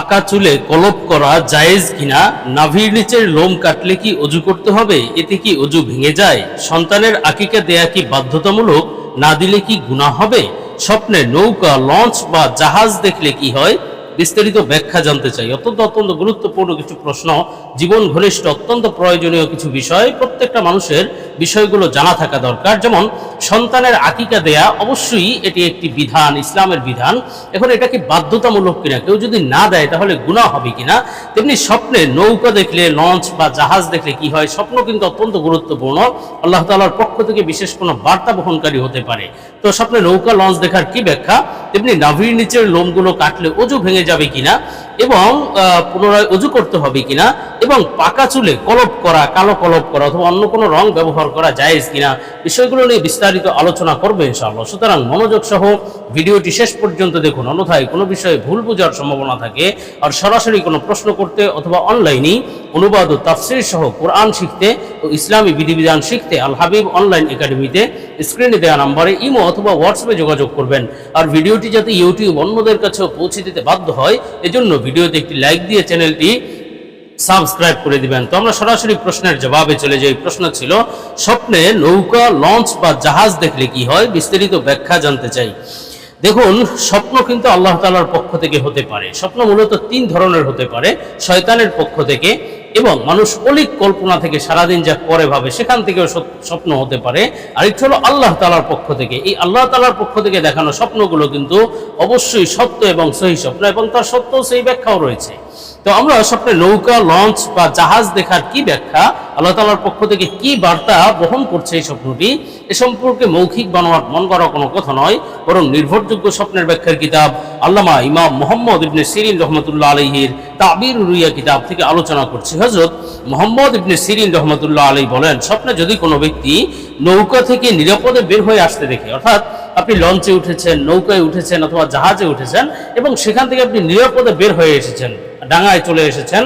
পাকা চুলে কলপ করা জায়েজ কিনা? নাভির নিচের লোম কাটলে কি অজু করতে হবে? এতে কি অজু ভেঙে যায়? সন্তানের আকিকা দেয়া কি বাধ্যতামূলক? না দিলে কি গুণা হবে? স্বপ্নে নৌকা, লঞ্চ বা জাহাজ দেখলে কি হয়? বিস্তারিত ব্যাখ্যা জানতে চাই। অত্যন্ত অত্যন্ত গুরুত্বপূর্ণ কিছু প্রশ্ন, জীবন ঘনিষ্ঠ, অত্যন্ত প্রয়োজনীয় কিছু বিষয়। প্রত্যেকটা মানুষের বিষয়গুলো জানা থাকা দরকার। যেমন, সন্তানের আকিকা দেয়া অবশ্যই এটি একটি বিধান, ইসলামের বিধান। এখন এটা কি বাধ্যতামূলক কিনা? কেউ যদি না দেয়, তাহলে গুনাহ হবে কিনা? তেমনি স্বপ্নে নৌকা দেখলে, লঞ্চ বা জাহাজ দেখলে কি হয়? স্বপ্ন কিন্তু অত্যন্ত গুরুত্বপূর্ণ। আল্লাহ তাআলার পক্ষ থেকে বিশেষ কোনো বার্তা বহনকারী হতে পারে। তো স্বপ্নে নৌকা, লঞ্চ দেখার কি ব্যাখ্যা? তেমনি নাভির নিচের লোমগুলো কাটলে অজু ভেঙে যাবে কিনা এবং পুনরায় অজু করতে হবে কিনা এবং পাকা চুলে কলপ করা, কালো কলপ করা অথবা অন্য কোনো রং ব্যবহার করা জায়েজ কিনা বিষয়গুলো নিয়ে বিস্তারিত আলোচনা করবে ইনশাআল্লাহ। সুতরাং মনোযোগ সহ ভিডিওটি শেষ পর্যন্ত দেখুন, অন্যথায় কোনো বিষয়ে ভুল বোঝার সম্ভাবনা থাকে আর সরাসরি কোনো প্রশ্ন করতে অথবা অনলাইনেই অনুবাদ ও তাফসির সহ কোরআন শিখতে ও ইসলামী বিধিবিধান শিখতে আল হাবিব অনলাইন একাডেমিতে স্ক্রিনে দেওয়া নাম্বারে ইমো অথবা হোয়াটসঅ্যাপে যোগাযোগ করবেন। আর ভিডিওটি যাতে ইউটিউব অন্যদের কাছেও পৌঁছে দিতে বাধ্য হয়, এজন্য ভিডিওতে একটি লাইক দিয়ে চ্যানেলটি সাবস্ক্রাইব করে দিবেন। তো আমরা সরাসরি প্রশ্নের জবাবে চলে যাই। প্রশ্ন ছিল, স্বপ্নে নৌকা, লঞ্চ বা জাহাজ দেখলে কি হয়? বিস্তারিত ব্যাখ্যা জানতে চাই। দেখুন, স্বপ্ন কিন্তু আল্লাহ তাআলার পক্ষ থেকে হতে পারে। স্বপ্ন মূলত তিন ধরনের হতে পারে। শয়তানের পক্ষ থেকে এবং মানুষ অলিক কল্পনা থেকে সারাদিন যা করে ভাবে, সেখান থেকেও স্বপ্ন হতে পারে। আরেকটি হলো আল্লাহ তালার পক্ষ থেকে। এই আল্লাহ তালার পক্ষ থেকে দেখানো স্বপ্নগুলো কিন্তু অবশ্যই সত্য এবং সহি স্বপ্ন এবং তার সত্য সেই ব্যাখ্যাও রয়েছে। তো আমরা স্বপ্নে নৌকা, লঞ্চ বা জাহাজ দেখার কি ব্যাখ্যা? আল্লাহ তালার পক্ষ থেকে কি বার্তা বহন করছে এই স্বপ্নটি? এ সম্পর্কে মৌখিক বানোয়াট মন করা কোনো কথা নয়, বরং নির্ভরযোগ্য স্বপ্নের ব্যাখ্যার কিতাব। আল্লামা ইমাম মোহাম্মদ ইবনে সিরিন রহমতুল্লাহ আলহির তাবির রুইয়া কিতাব থেকে আলোচনা করছি। হজরত মোহাম্মদ ইবনে সিরিন রহমতুল্লাহ আলী বলেন, স্বপ্নে যদি কোনো ব্যক্তি নৌকা থেকে নিরাপদে বের হয়ে আসতে দেখে, অর্থাৎ আপনি লঞ্চে উঠেছেন, নৌকায় উঠেছেন অথবা জাহাজে উঠেছেন, এবং সেখান থেকে আপনি নিরাপদে বের হয়ে এসেছেন ডাঙায় চলে এসেছেন,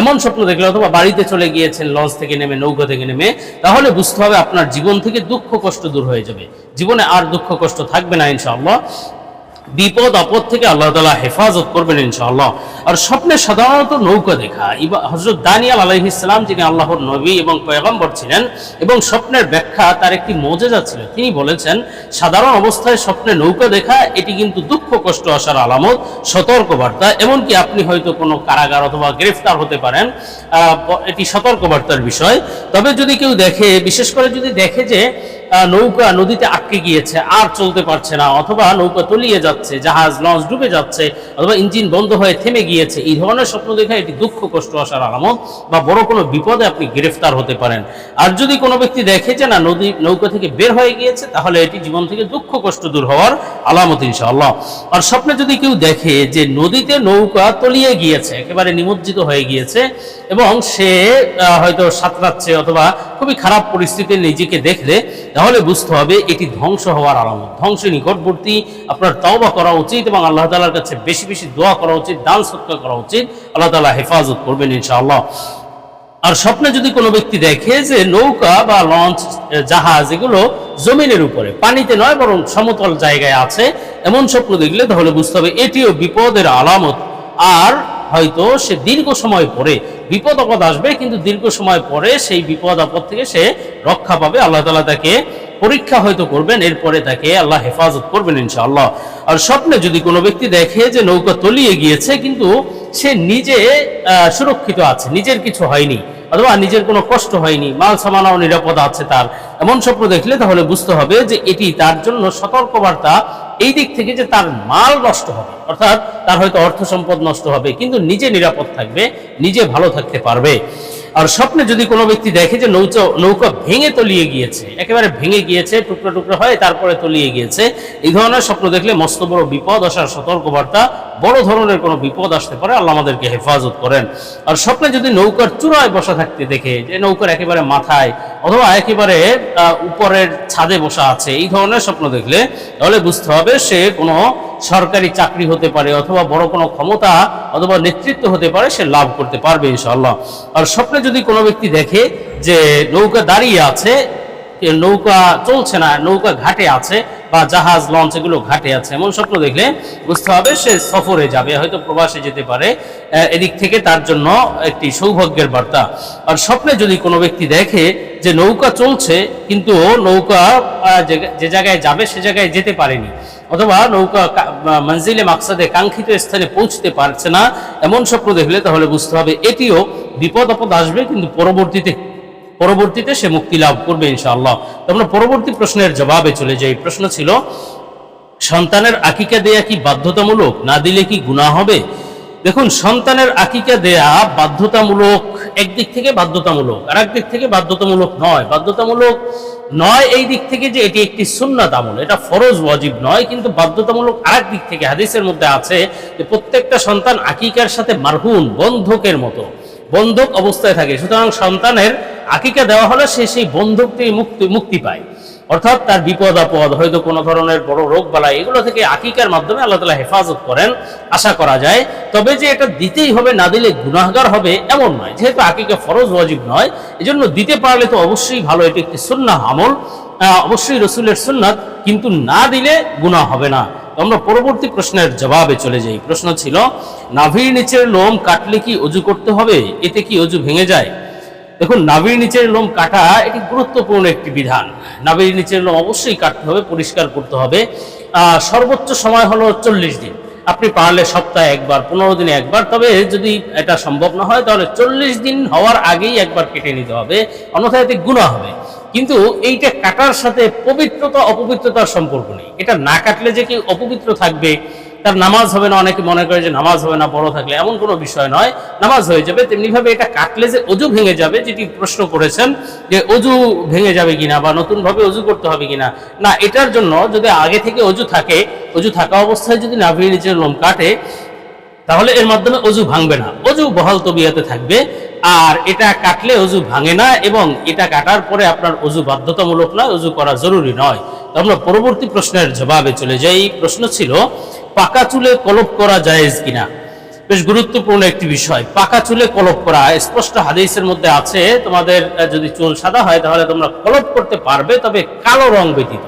এমন স্বপ্ন দেখলে অথবা বাড়িতে চলে গিয়েছেন, লঞ্চ থেকে নেমে, নৌকা থেকে নেমে, তাহলে বুঝতে হবে আপনার জীবন থেকে দুঃখ কষ্ট দূর হয়ে যাবে। জীবনে আর দুঃখ কষ্ট থাকবে না, ইনশাআল্লাহ। বিপদ, আপদ থেকে আল্লাহ তালা হেফাজত করবেন ইনশাআল্লাহ। আর স্বপ্নে সাধারণত নৌকা দেখা। হজরত দানিয়াল আলহ ইসলাম যিনি আল্লাহর নবী এবং পয়গম্বর ছিলেন এবং স্বপ্নের ব্যাখ্যা তার একটি মজেজা ছিল। তিনি বলেছেন, সাধারণ অবস্থায় স্বপ্নে নৌকা দেখা, এটি কিন্তু দুঃখ, কষ্ট আসার আলামত, সতর্কবার্তা, এমনকি আপনি হয়তো কোনো কারাগার অথবা গ্রেফতার হতে পারেন। এটি সতর্কবার্তার বিষয়। তবে যদি কেউ দেখে, বিশেষ করে যদি দেখে যে নৌকা নদীতে আটকে গিয়েছে, আর চলতে পারছে না, অথবা নৌকা তলিয়ে যাচ্ছে, জাহাজ লঞ্চ ডুবে যাচ্ছে, অথবা ইঞ্জিন বন্ধ হয়ে থেমে গিয়েছে। এই ধরনের স্বপ্ন দেখে এটি দুঃখ, কষ্ট আসার আলামত বা বড় কোনো বিপদে আপনি গ্রেফতার হতে পারেন। আর যদি কোনো ব্যক্তি দেখে যে না, নদী, নৌকা থেকে বের হয়ে গিয়েছে, তাহলে এটি জীবন থেকে দুঃখ, কষ্ট দূর হওয়ার আলামত, ইনশাআল্লাহ। আর স্বপ্নে যদি কেউ দেখে যে নদীতে নৌকা তলিয়ে গিয়েছে, একেবারে নিমজ্জিত হয়ে গিয়েছে, এবং সে হয়তো সাঁতরাচ্ছে অথবা খুবই খারাপ পরিস্থিতি নিজেকে দেখলে তাহলে বুঝতে হবে এটি ধ্বংস হওয়ার আলামত। ধ্বংসের নিকটবর্তী, আপনার তওবা করা উচিত এবং আল্লাহ তালার কাছে বেশি বেশি দোয়া করা উচিত, দান সৎকার করা উচিত। আল্লাহ তালা হেফাজত করবেন ইনশাআল্লাহ। আর স্বপ্নে যদি কোনো ব্যক্তি দেখে যে নৌকা বা লঞ্চ, জাহাজ এগুলো জমিনের উপরে, পানিতে নয় বরং সমতল জায়গায় আছে, এমন স্বপ্ন দেখলে তাহলে বুঝতে হবে এটিও বিপদের আলামত। আর হয়তো সে দীর্ঘ সময় পরে বিপদ আপদ আসবে, কিন্তু দীর্ঘ সময় পরে সেই বিপদ আপদ থেকে সে রক্ষা পাবে। আল্লাহ তালা তাকে পরীক্ষা হয়তো করবেন, এরপরে তাকে আল্লাহ হেফাজত করবেন ইনশাআল্লাহ। আর স্বপ্নে যদি কোনো ব্যক্তি দেখে যে নৌকা তলিয়ে গিয়েছে, কিন্তু সে নিজে সুরক্ষিত আছে, নিজের কিছু হয়নি, অথবা নিজের কোনো কষ্ট হয়নি মাল সামানাও নিরাপদ আছে তার, এমন স্বপ্ন দেখলে তাহলে বুঝতে হবে যে এটি তার জন্য সতর্কবার্তা এই দিক থেকে যে তার মাল নষ্ট হবে, অর্থাৎ তার হয়তো অর্থ সম্পদ নষ্ট হবে, কিন্তু নিজে নিরাপদ থাকবে, নিজে ভালো থাকতে পারবে। আর স্বপ্নে যদি কোনো ব্যক্তি দেখে যে নৌচা, নৌকা ভেঙে তলিয়ে গিয়েছে, একেবারে ভেঙে গিয়েছে, টুকরো টুকরো হয়ে তারপরে তলিয়ে গিয়েছে, এই ধরনের স্বপ্ন দেখলে মস্ত বড় বিপদ আসার সতর্কবার্তা, বড় ধরনের কোনো বিপদ আসতে পারে, আল্লাহ আমাদেরকে হেফাজত করেন। আর স্বপ্নে যদি নৌকার চূড়ায় বসা থাকতে দেখে, যে নৌকার একেবারে মাথায় অথবা একেবারে উপরের ছাদে বসা আছে, এই ধরনের স্বপ্ন দেখলে, তাহলে বুঝতে হবে সে কোনো সরকারি চাকরি হতে পারে অথবা বড় কোনো ক্ষমতা অথবা নেতৃত্ব হতে পারে, সে লাভ করতে পারবে ইনশাআল্লাহ। আর স্বপ্নে যদি কোনো ব্যক্তি দেখে যে নৌকা দাঁড়িয়ে আছে নৌকা চলছে না, নৌকা ঘাটে আছে বা জাহাজ লঞ্চ এগুলো ঘাটে আছে, এমন স্বপ্ন দেখলে বুঝতে হবে সে সফরে যাবে, হয়তো প্রবাসে যেতে পারে এদিক থেকে তার জন্য একটি সৌভাগ্যের বার্তা। আর স্বপ্নে যদি কোনো ব্যক্তি দেখে যে নৌকা চলছে, কিন্তু নৌকা যে জায়গায় যাবে, সে জায়গায় যেতে পারেনি অথবা নৌকা মঞ্জিলে মাকসাদে কাঙ্ক্ষিত স্থানে পৌঁছতে পারছে না, এমন স্বপ্ন দেখলে তাহলে বুঝতে হবে এটিও বিপদ আপদ আসবে কিন্তু পরবর্তীতে পরবর্তীতে সে মুক্তি লাভ করবে ইনশাআল্লাহ। তো আমরা পরবর্তী প্রশ্নের জবাবে চলে যাই। প্রশ্ন ছিল, সন্তানের আকিকা দেয়া কি বাধ্যতামূলক? না দিলে কি গুনাহ হবে? দেখুন, সন্তানের আকিকা দেয়া বাধ্যতামূলক একদিক থেকে বাধ্যতামূলক আর দিক থেকে বাধ্যতামূলক নয়। বাধ্যতামূলক নয় এই দিক থেকে যে এটি একটি সুন্নাত আমল, এটা ফরজ, ওয়াজিব নয়, কিন্তু বাধ্যতামূলক আরেক দিক থেকে হাদিসের মধ্যে আছে যে প্রত্যেকটা সন্তান আকিকার সাথে মারহুন, বন্ধকের মতো, বন্ধক অবস্থায় থাকে। সুতরাং সন্তানের আকিকা দেওয়া হলে সে সেই বন্ধক থেকে মুক্তি মুক্তি পায়। অর্থাৎ তার বিপদ আপদ, হয়তো কোনো ধরনের বড় রোগ বালাই, এগুলো থেকে আকিকার মাধ্যমে আল্লাহ তালা হেফাজত করেন, আশা করা যায়। তবে যে এটা দিতেই হবে, না দিলে গুনাহগার হবে, এমন নয়। যেহেতু আকিকা ফরজ, ওয়াজিব নয়, এজন্য দিতে পারলে তো অবশ্যই ভালো, এটি একটি সুন্নাহ আমল। অবশ্যই রসুলের সুন্নাত, কিন্তু না দিলে গুনাহ হবে না। আমরা পরবর্তী প্রশ্নের জবাবে চলে যাই। প্রশ্ন ছিল, নাভির নিচের লোম কাটলে কি অজু করতে হবে? এতে কি অজু ভেঙে যায়? দেখুন, নাভির নিচের লোম কাটা এটি গুরুত্বপূর্ণ একটি বিধান। নাভির নিচের লোম অবশ্যই কাটতে হবে, পরিষ্কার করতে হবে। সর্বোচ্চ সময় হলো চল্লিশ দিন। আপনি পারলে সপ্তাহে একবার, পনেরো দিনে একবার, তবে যদি এটা সম্ভব না হয়, তাহলে চল্লিশ দিন হওয়ার আগেই একবার কেটে নিতে হবে। অন্যথায় এতে গুণা হবে। কিন্তু এইটা কাটার সাথে পবিত্রতা, অপবিত্রতার সম্পর্ক নেই। এটা না কাটলে যে কি অপবিত্র থাকবে? তার নামাজ হবে না, অনেকে মনে করে যে নামাজ হবে না, বড় থাকলে এমন কোনো বিষয় নয়। নামাজ হয়ে যাবে তেমনিভাবে এটা কাটলে যে অজু ভেঙে যাবে, যেটি প্রশ্ন করেছেন যে অজু ভেঙে যাবে কিনা বা নতুনভাবে অজু করতে হবে কিনা। না, এটার জন্য যদি আগে থেকে অজু থাকে, অজু থাকা অবস্থায় যদি নাভির নিচের লোম কাটে, তাহলে এর মাধ্যমে অজু ভাঙবে না। অজু বহাল তবিয়াতে থাকবে, আর এটা কাটলে অজু ভাঙে না, এবং এটা কাটার পরে আপনার অজু বাধ্যতামূলক নয়, অজু করা জরুরি নয়। আমরা পরবর্তী প্রশ্নের জবাবে চলে যাই। প্রশ্ন ছিল, পাকা চুলে কলপ করা জায়েজ কিনা? বেশ গুরুত্বপূর্ণ একটি বিষয়। পাকা চুলে কলপ করা, স্পষ্ট হাদিসের মধ্যে আছে, তোমাদের যদি চুল সাদা হয় তাহলে তোমরা কলপ করতে পারবে, তবে কালো রং ব্যতীত।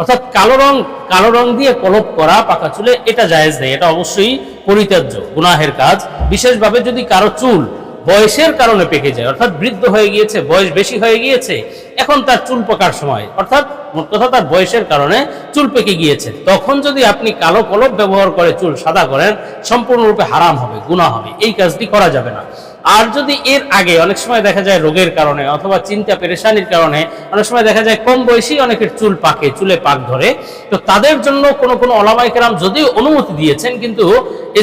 অর্থাৎ কালো রং কালো রং দিয়ে কলপ করা পাকা চুলে এটা জায়েজ নেই, এটা অবশ্যই পরিত্যাজ্য, গুনাহের কাজ। বিশেষভাবে যদি কারও চুল বয়সের কারণে পেকে যায়, অর্থাৎ বৃদ্ধ হয়ে গিয়েছে, বয়স বেশি হয়ে গিয়েছে, এখন তার চুল পাকার সময়, অর্থাৎ কথা তার বয়সের কারণে চুল পেকে গিয়েছে। তখন যদি আপনি কালো কলপ ব্যবহার করে চুল সাদা করেন, সম্পূর্ণরূপে হারাম হবে গুণা হবে। এই কাজটি করা যাবে না। আর যদি এর আগে অনেক সময় দেখা যায় রোগের কারণে অথবা চিন্তা পেরেশানির কারণে, অনেক সময় দেখা যায় কম বয়সী অনেকের চুল পাকে, চুলে পাক ধরে, তো তাদের জন্য কোনো কোনো অলামাইকেরাম যদিও অনুমতি দিয়েছেন, কিন্তু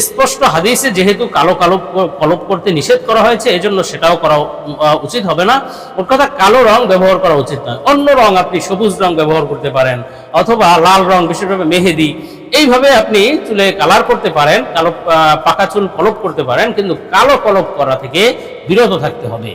স্পষ্ট হাদিসে যেহেতু কালো কালো কলপ করতে নিষেধ করা হয়েছে, এজন্য সেটাও করা উচিত হবে না। ওর কথা কালো রং ব্যবহার করা উচিত নয়। অন্য রং আপনি সবুজ রং ব্যবহার করতে পারেন, অথবা লাল রং বিশেষভাবে মেহেদি এইভাবে আপনি চুলে কালার করতে পারেন, কালো পাকা চুল কলপ করতে পারেন, কিন্তু কালো কলপ করা থেকে বিরত থাকতে হবে।